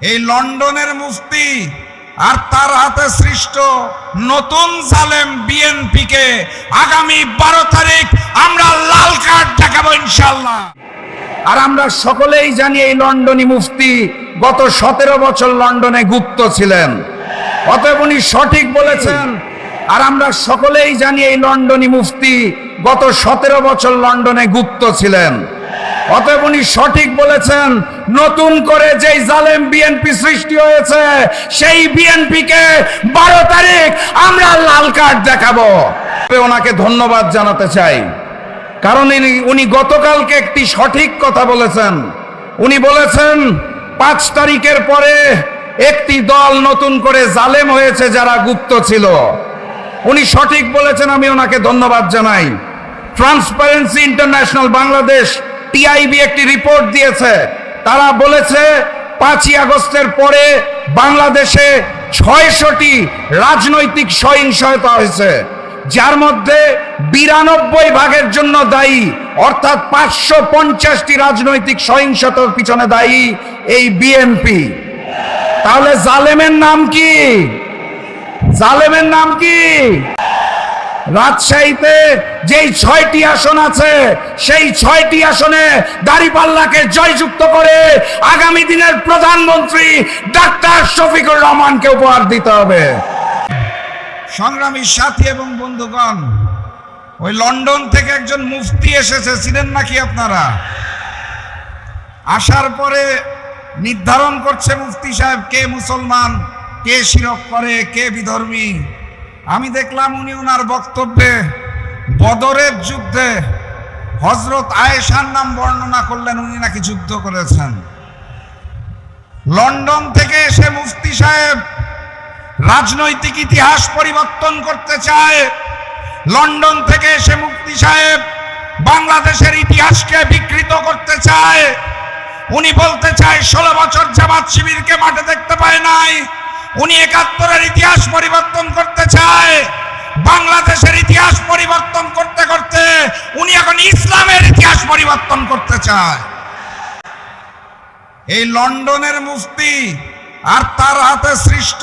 এই লন্ডনের মুফতি আর তার হাতে সৃষ্ট নতুন জালেম বিএনপিকে আগামী বারো তারিখ আমরা লাল কার্ড দেখাবো ইনশাল্লাহ আর আমরা সকলেই জানি এই লন্ডনী মুফতি গত সতেরো বছর লন্ডনে গুপ্ত ছিলেন। অতএব উনি সঠিক বলেছেন। আর আমরা সকলেই জানি এই লন্ডনী মুফতি গত সতেরো বছর লন্ডনে গুপ্ত ছিলেন। অতএব উনি সঠিক বলেছেন, নতুন করে যেই জালেম বিএনপি সৃষ্টি হয়েছে, সেই বিএনপিকে বারো তারিখ আমরা লাল কার্ড দেখাবো। ওনাকে ধন্যবাদ জানাতে চাই। কারণ উনি গতকালকে একটি সঠিক কথা বলেছেন। উনি বলেছেন, পাঁচ তারিখের পরে একটি দল নতুন করে জালেম হয়েছে যারা গুপ্ত ছিল। উনি সঠিক বলেছেন, আমি ওনাকে ধন্যবাদ জানাই। ট্রান্সপারেন্সি ইন্টারন্যাশনাল বাংলাদেশ টিআইবি একটি রিপোর্ট দিয়েছে। তারা বলেছে, পাঁচই আগস্টের পরে বাংলাদেশে ছয়শটি রাজনৈতিক সহিংসতা হয়েছে, যার মধ্যে বিরানব্বই ভাগের জন্য দায়ী, অর্থাৎ পাঁচশো পঞ্চাশটি রাজনৈতিক সহিংসতার পিছনে দায়ী এই বিএনপি। তাহলে জালেমের নাম কি? জালেমের নাম কি? রাজশাহীতে যেই ছয়টি আসন আছে, সেই ছয়টি আসনে দাড়িপাল্লাকে জয়যুক্ত করে আগামী দিনের প্রধানমন্ত্রী ডাক্তার শফিকুর রহমানকে উপহার দিতে হবে। সংগ্রামী সাথী এবং বন্ধুগণ, ওই লন্ডন থেকে একজন মুফতি এসেছে ছিলেন নাকি আপনারা? আসার পরে নির্ধারণ করছে মুফতি সাহেব, কে মুসলমান, কে শিরক করে, কে বিধর্মী। আমি দেখলাম উনি ওনার বক্তব্যে বদরের যুদ্ধে হজরত আয়েশার নাম বর্ণনা করলেন, উনি নাকি যুদ্ধ করেছেন। লন্ডন থেকে এসে মুফতি সাহেব রাজনৈতিক ইতিহাস পরিবর্তন করতে চায়। লন্ডন থেকে এসে মুফতি সাহেব বাংলাদেশের ইতিহাসকে বিকৃত করতে চায়। উনি বলতে চায়, ষোলো বছর জামাত শিবিরকে মাঠে দেখতে পায় নাই। উনি একাত্তরের ইতিহাস পরিবর্তন করতে চায়, বাংলাদেশের ইতিহাস পরিবর্তন করতে করতে উনি এখন ইসলামের ইতিহাস পরিবর্তন করতে চায়। এই লন্ডনের মুফতি আর তার হাতে সৃষ্ট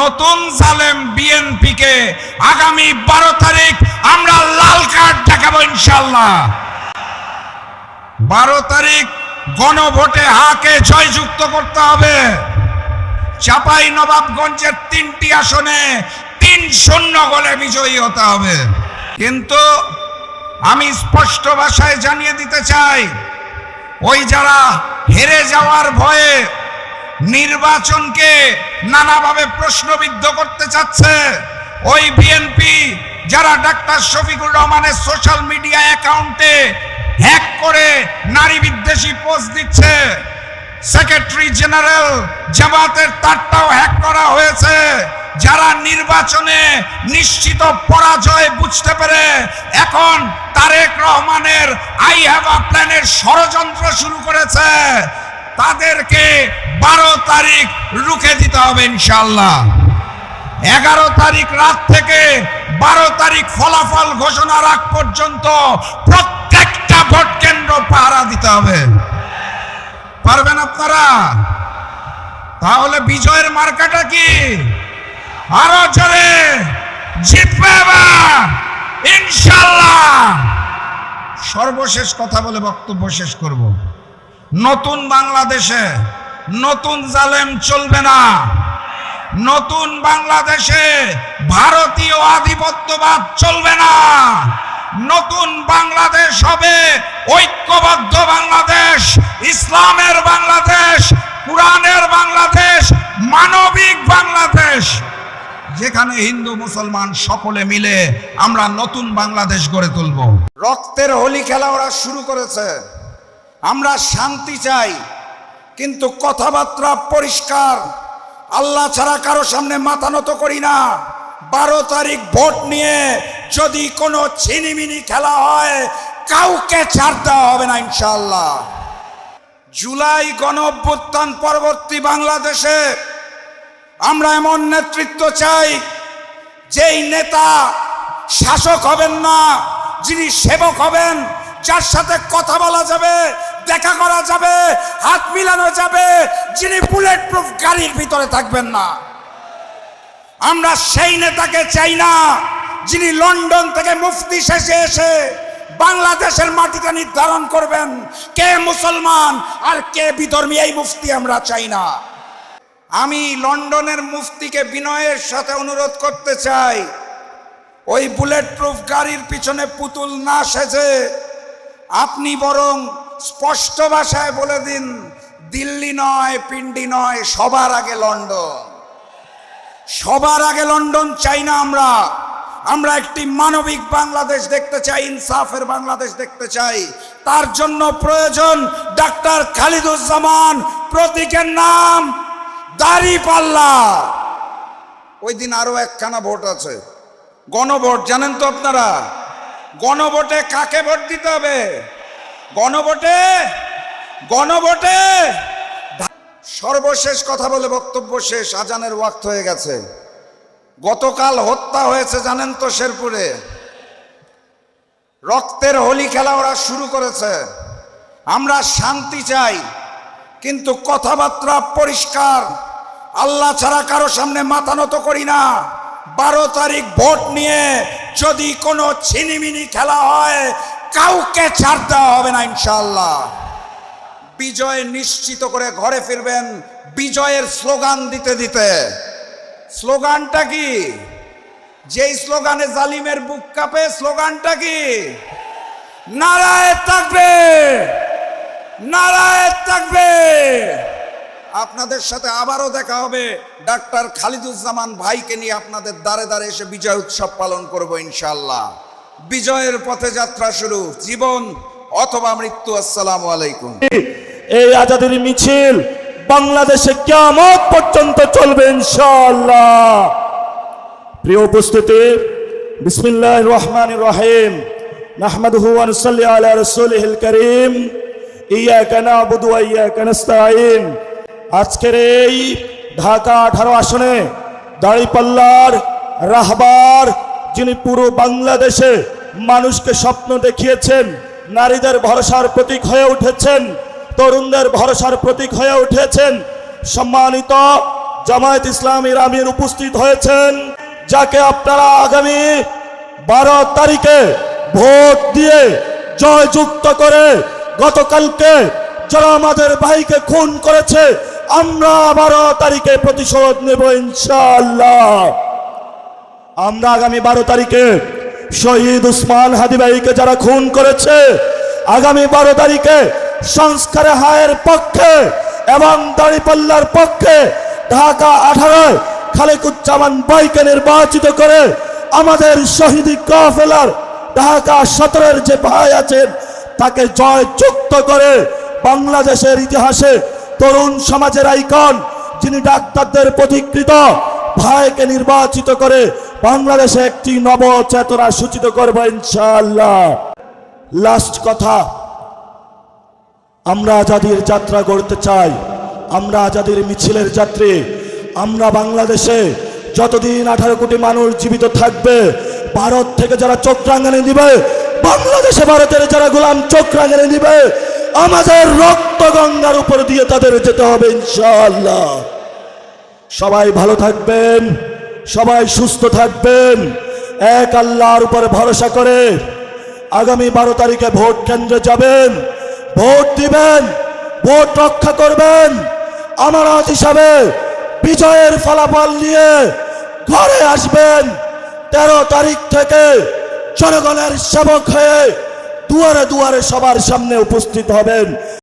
নতুন জালেম বিএনপিকে আগামী বারো তারিখ আমরা লাল কার্ড দেখাবো ইনশাল্লাহ বারো তারিখ গণভোটে হাকে জয়যুক্ত করতে হবে? চাপাই নবাবগঞ্জের তিনটি আসনে তিন শূন্য গোলে বিজয়ী হতে হবে। কিন্তু আমি স্পষ্ট ভাষায় জানিয়ে দিতে চাই, ওই যারা হেরে যাওয়ার ভয়ে নির্বাচনকে নানাভাবে প্রশ্নবিদ্ধ করতে চাচ্ছে, ওই বিএনপি যারা ডাক্তার শফিকুর রহমানের সোশ্যাল মিডিয়া অ্যাকাউন্টে হ্যাক করে নারী বিদ্বেষী পোস্ট দিচ্ছে সেক্রেটারি জেনারেল জামাতের তারটাও হ্যাক করা হয়েছে। যারা নির্বাচনে নিশ্চিত পরাজয় বুঝতে পেরে, এখন তারেক রহমানের আই হ্যাভ আ প্ল্যানের ষড়যন্ত্র শুরু করেছে। তাদেরকে বারো তারিখ রুখে দিতে হবে ইনশাল্লাহ এগারো তারিখ রাত থেকে বারো তারিখ ফলাফল ঘোষণার আগ পর্যন্ত প্রত্যেকটা ভোট কেন্দ্র পাহারা দিতে হবে। পারবেন আপনারা? তাহলে বিজয়ের মার্কাটা কি? আরও জোরে জিতবে সর্বশেষ কথা বলে বক্তব্য শেষ করব। নতুন বাংলাদেশে নতুন জালেম চলবে না। নতুন বাংলাদেশে ভারতীয় আধিপত্যবাদ চলবে না। নতুন বাংলাদেশ হবে, ঐক্যবদ্ধ বাংলাদেশ, ইসলামের বাংলাদেশ, কোরআনের বাংলাদেশ, মানবিক বাংলাদেশ। যেখানে হিন্দু, মুসলমান সকলে মিলে আমরা নতুন বাংলাদেশ গড়ে তুলব। রক্তের হোলি খেলা ওরা শুরু করেছে। আমরা শান্তি চাই, কিন্তু কথাবার্তা পরিষ্কার। আল্লাহ ছাড়া কারও সামনে মাথা নত করি না। বারো তারিখ ভোট নিয়ে যদি কোনো ছিনিমিনি খেলা হয়, কাউকে ছাড় দেওয়া হবে না ইনশাল্লাহ জুলাই গণ অভ্যুত্থান পরবর্তী বাংলাদেশে আমরা এমন নেতৃত্ব চাই, যেই নেতা শাসক হবেন না, যিনি সেবক হবেন, যার সাথে কথা বলা যাবে, দেখা করা যাবে, হাত মিলানো যাবে, যিনি বুলেট প্রুফ গাড়ির ভিতরে থাকবেন না। আমরা সেই নেতাকে চাই না। যিনি লন্ডন থেকে মুফতি শেষে এসে বাংলাদেশের মাটিটা নির্ধারণ করবেন, কে মুসলমান আর কে বিধর্মী, এই মুফতি আমরা চাই না। আমি লন্ডনের মুফতিকে বিনয়ের সাথে অনুরোধ করতে চাই, ওই বুলেট প্রুফ গাড়ির পিছনে পুতুল না সেজে আপনি বরং স্পষ্ট ভাষায় বলে দিন, দিল্লি নয়, পিন্ডি নয়, সবার আগে লন্ডন। সবার আগে লন্ডন চাই না আমরা। আমরা একটি মানবিক বাংলাদেশ দেখতে চাই, ইনসাফের বাংলাদেশ দেখতে চাই। তার জন্য প্রয়োজন ডাক্তার খালিদুজ্জামান, প্রতীকের নাম দাড়ি পাল্লা। ওই দিন আরও একখানা ভোট আছে। গণভোট, জানেন তো আপনারা? গণভোটে কাকে ভোট দিতে হবে? গণভোটে? গণভোটে? সর্বশেষ কথা বলে বক্তব্য শেষ, আজানের ওয়াক্ত হয়ে গেছে। গতকাল হত্যা হয়েছে জানেন তো শেরপুরে। রক্তের হোলি খেলা ওরা শুরু করেছে। আমরা শান্তি চাই, কিন্তু কথাবার্তা পরিষ্কার। আল্লাহ ছাড়া কারও সামনে মাথা নত করি না। বারো তারিখ ভোট নিয়ে যদি কোনো ছিনিমিনি খেলা হয়, কাউকে ছাড় দেওয়া হবে না ইনশাল্লাহ বিজয় নিশ্চিত করে ঘরে ফিরবেন, বিজয়ের স্লোগান দিতে দিতে। স্লোগানটা কি? যেই স্লোগানে জালিমের বুক কাঁপে, স্লোগানটা কি? নারায় থাকবে! নারায় থাকবে! আপনাদের সাথে আবারও দেখা হবে ডাক্তার খালিদুজ্জামান ভাইকে নিয়ে আপনাদের দাঁড়ে দাঁড়ে এসে বিজয় উৎসব পালন করব ইনশাল্লাহ বিজয়ের পথে যাত্রা শুরু। জীবন অথবা মৃত্যু, আসসালামু আলাইকুম। এই আজাদের মিছিল বাংলাদেশে কেমন পর্যন্ত চলবে ইনশাআল্লাহ। প্রিয় উপস্থিতি বিসমিল্লাহ রহমান রহিম। নাহমাদুহু ওয়া নুসাল্লি আলা কারীম। ইয়াকা নাবুদু ওয়া ইয়াকা নাস্তাঈন। আজকের এই ঢাকা 18 আসনে দাড়িপাল্লার রাহবার, যিনি পুরো বাংলাদেশে মানুষকে স্বপ্ন দেখিয়েছেন, নারীদের ভরসার প্রতীক হয়ে উঠেছেন তরুণদের ভরসার প্রতীক হয়ে উঠেছেন সম্মানিত জামায়াত ইসলামীর আমির উপস্থিত হয়েছেন, যাকে আপনারা আগামী বারো তারিখে ভোট দিয়ে জয়যুক্ত করে গতকালকে যারা আমাদের ভাইকে খুন করেছে, আমরা বারো তারিখে প্রতিশোধ নেব ইনশাআল্লাহ। আমরা আগামী বারো তারিখে শহীদ উসমান হাদি ভাইকে যারা খুন করেছে, আগামী বারো তারিখে সংস্কারে হায়ের পক্ষে এবং দাড়িপাল্লার পক্ষে ঢাকা আঠারোয় খালেকুজ্জামান বাইকে নির্বাচিত করে আমাদের শহীদ কাফেলার ঢাকা সতেরোর যে ভাই আছেন, তাকে জয় যুক্ত করে বাংলাদেশের ইতিহাসে তরুণ সমাজের আইকন, যিনি ডাক্তারদের প্রতিকৃত ভাইকে নির্বাচিত করে বাংলাদেশে একটি নব চেতনা সূচিত করব ইনশাআল্লাহ। লাস্ট কথা আমরা আজাদির যাত্রা করতে চাই। আমরা আজাদির মিছিলের যাত্রী। আমরা বাংলাদেশে যতদিন আঠারো কোটি মানুষ জীবিত থাকবে, ভারত থেকে যারা চোখ দিবে বাংলাদেশে ভারতের যারা গোলাম চোখ দিবে আমাদের রক্ত গঙ্গার উপর দিয়ে তাদের যেতে হবে ইনশাল্লাহ সবাই ভালো থাকবেন, সবাই সুস্থ থাকবেন, এক আল্লাহর উপরে ভরসা করে আগামী বারো তারিখে ভোট কেন্দ্রে যাবেন। ভোট দিবেন, ভোট রক্ষা করবেন। আমার হিসাবে বিজয়ের ফলাফল নিয়ে ঘরে আসবেন। তেরো তারিখ থেকে জনগণের সেবক হয়ে দুয়ারে দুয়ারে সবার সামনে উপস্থিত হবেন।